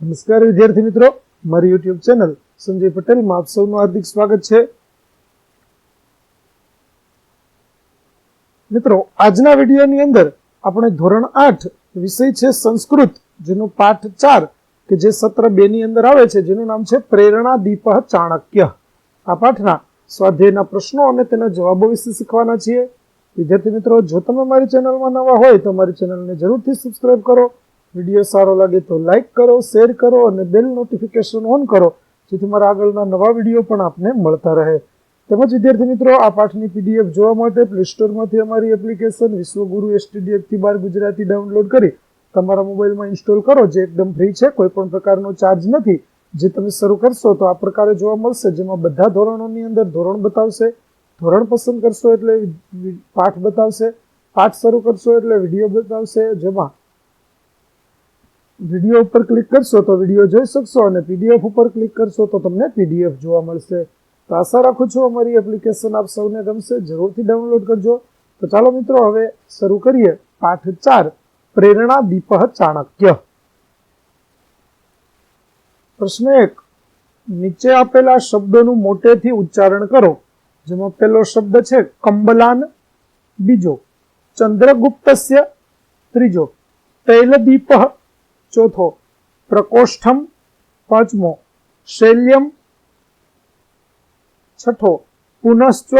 નમસ્કાર વિદ્યાર્થી મિત્રો, મારી યુટ્યુબ ચેનલ સંજય પટેલમાં આપ સૌનું હાર્દિક સ્વાગત છે. મિત્રો, આજના વિડીયોની અંદર આપણે ધોરણ આઠ વિષય છે સંસ્કૃત, જેનો પાઠ ચાર, કે જે સત્ર બે ની અંદર આવે છે, જેનું નામ છે પ્રેરણા દીપ ચાણક્ય. આ પાઠના સ્વાધ્યાયના પ્રશ્નો અને તેના જવાબો વિશે શીખવાના છીએ. વિદ્યાર્થી મિત્રો, જો તમે મારી ચેનલમાં નવા હોય તો મારી ચેનલને જરૂરથી સબસ્ક્રાઇબ કરો. વીડિયો સારો લાગે તો લાઈક કરો શેર કરો અને બેલ નોટિફિકેશન ઓન કરો, જેથી મારા આગળના નવા વીડિયો પણ આપને મળતા રહે. તેમજ વિદ્યાર્થી મિત્રો, આ પાઠની પીડીએફ જોવા માટે પ્લે સ્ટોરમાંથી અમારી એપ્લિકેશન વિશ્વગુરુ એસટીડીએફથી બાર ગુજરાતી ડાઉનલોડ કરી તમારા મોબાઈલમાં ઇન્સ્ટોલ કરો, જે એકદમ ફ્રી છે કોઈ પણ પ્રકારનો ચાર્જ નથી. જે તમે શરૂ કરશો તો આ પ્રકારે જોવા મળશે, જેમાં બધા ધોરણોની અંદર ધોરણ બતાવશે, ધોરણ પસંદ કરશો એટલે પાઠ બતાવશે, પાઠ શરૂ કરશો એટલે વીડિયો બતાવશે, જેમાં વીડિયો ઉપર ક્લિક કરશો તો વીડિયો જોઈ શકશો અને પીડીએફ ઉપર ક્લિક કરશો તો તમને પીડીએફ જોવા મળશે. તો આશા રાખું છું અમારી એપ્લિકેશન આપ સૌને ગમશે. જરૂરથી ડાઉનલોડ કરજો. તો ચાલો મિત્રો, હવે શરૂ કરીએ. પાઠ ચાર, પ્રેરણા દીપહ ચાણક્ય. પ્રશ્ન એક, નીચે આપેલા શબ્દોનું મોટેથી ઉચ્ચારણ કરો. જેમાં પહેલો શબ્દ છે, કંબલાન. બીજો, ચંદ્રગુપ્તસ્ય. ત્રીજો, તૈલદીપ ચોથો પ્રકોષ્ઠમ પાંચમો શૈલ્યમ છઠ્ઠો પુનશ્ચ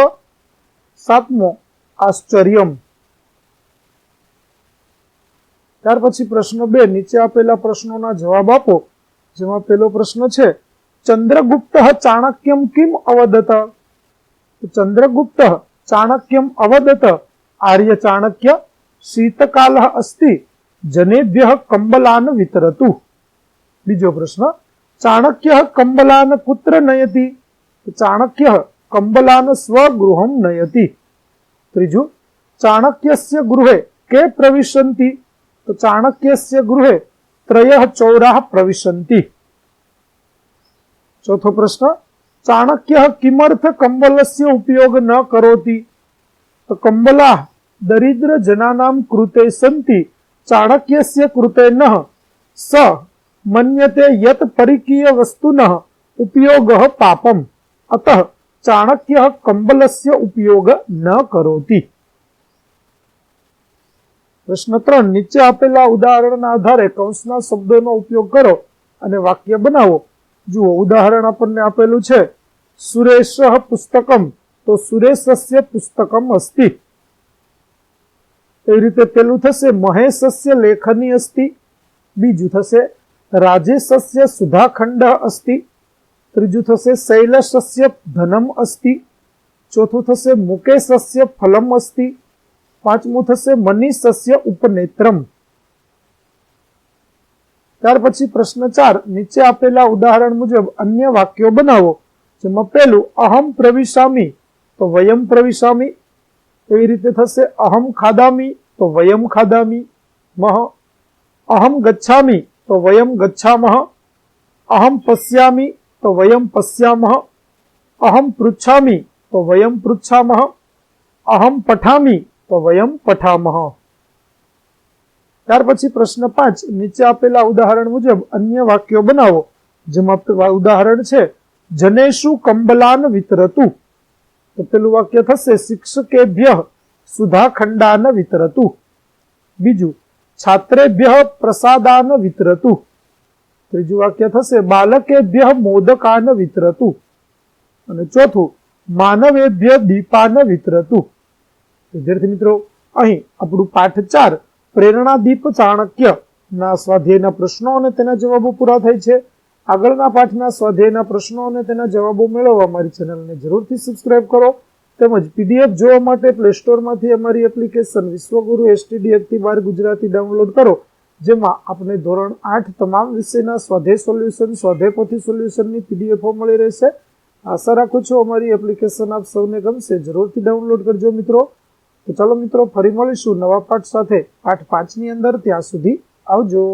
સાતમો આશ્ચર્યમ ત્યાર પછી પ્રશ્ન બે, નીચે આપેલા પ્રશ્નોના જવાબ આપો, જેમાં પેલો પ્રશ્ન છે, ચંદ્રગુપ્ત ચાણક્યમ કિમ અવદત ચંદ્રગુપ્ત ચાણક્યમ અવદત આર્ય ચાણક્ય, શીતકાલ અસ્તિ જનેભ્ય કંબલાન વિતરતું બીજો પ્રશ્ન ચાણક્ય કંબલાન કુત્ર નયતિ ચાણક્ય કંબલાન સ્વગૃહમ નયતિ ત્રીજું ચાણક્યસ્ય ગૃહે કે પ્રવિશન્તિ તો ચાણક્યસ્ય ગૃહે ત્રય ચૌરા પ્રવિશન્તિ ચોથો પ્રશ્ન ચાણક્ય કિમર્થ કંબલસ્ય ઉપયોગ ન કરોતી તો કંબલા દરિદ્ર જનાનામ કૃતે સંતિ ચાણક્યસ્ય કૃતે ન સ મન્યતે યત પરિકીય વસ્તુનઃ ઉપયોગ પાપમ અત ચાણક્ય કંબલસ્ય ઉપયોગ ન કરોતી પ્રશ્ન ત્રણ નીચે આપેલા ઉદાહરણના આધારે કૌંસના શબ્દોનો ઉપયોગ કરો અને વાક્ય બનાવો જુઓ ઉદાહરણ આપણને આપેલું છે સુરેશ પુસ્તકમ તો સુરેશસ્ય પુસ્તકમ અસ્તિ એવી રીતે પેલું થશે, મહેશસ્ય લેખની અસ્થિ, બીજું થશે, રાજેશસ્ય સુધાખંડ અસ્તિ ત્રીજું થશે, શૈલશસ્ય ધનમ અસ્તિ ચોથું થશે, મુકેશસ્ય ફલમ અસ્તિ પાંચમું થશે, મનીષસ્ય ઉપનેત્રમ. ત્યાર પછી પ્રશ્ન ચાર, નીચે આપેલા ઉદાહરણ મુજબ અન્ય વાક્યો બનાવો, જેમાં પહેલું અહમ પ્રવિશામી, તો વયમ પ્રવિશામી એવી રીતે થશે. અહમ ખાદામી તો વયમ ખાદામી મહ. અહમ ગચ્છામી તો વયમ ગચ્છામહ. અહમ પશ્યામી તો વયમ પશ્યામહ. અહમ પૃચ્છામી તો વયમ પૃચ્છામહ. અહમ પઠામી તો વયમ પઠામહ. ત્યાર પછી પ્રશ્ન પાંચ. નીચે આપેલા ઉદાહરણ મુજબ અન્ય વાક્યો બનાવો, જેમાં ઉદાહરણ છે, જનેશુ કંબલાન વિતરતું. તો પેલું વાક્ય થશે, શિક્ષકેભ્ય સુધાખંડાન વિતરતું. બીજું, છાત્રેભ્ય પ્રસાદાન વિતરતું. ત્રીજું વાક્ય થશે, બાલકેભ્ય મોદકાન વિતરતું. અને ચોથું, માનવેભ્ય દીપાન વિતરતું. વિદ્યાર્થી મિત્રો, અહીં આપણું પાઠ ચાર, પ્રેરણાદીપ ચાણક્ય ના સ્વાધ્યાયના પ્રશ્નો અને તેના જવાબો પૂરા થાય છે. આગળના પાઠના સ્વાધ્યાયના પ્રશ્નો અને તેના જવાબો મેળવવા મારી ચેનલને જરૂરથી સબસ્ક્રાઇબ કરો. તેમજ પીડીએફ જોવા માટે પ્લે સ્ટોરમાંથી અમારી એપ્લિકેશન વિશ્વગુરુ એસટીડી એકથી બાર ગુજરાતી ડાઉનલોડ કરો, જેમાં આપણે ધોરણ આઠ તમામ વિષયના સ્વાધ્યાય સોલ્યુશન સ્વાધ્યાય પોથી સોલ્યુશનની પીડીએફો મળી રહેશે. આશા રાખું છું અમારી એપ્લિકેશન આપ સૌને ગમશે. જરૂરથી ડાઉનલોડ કરજો મિત્રો. તો ચાલો મિત્રો, ફરી મળીશું નવા પાઠ સાથે. પાઠ પાંચની અંદર ત્યાં સુધી આવજો.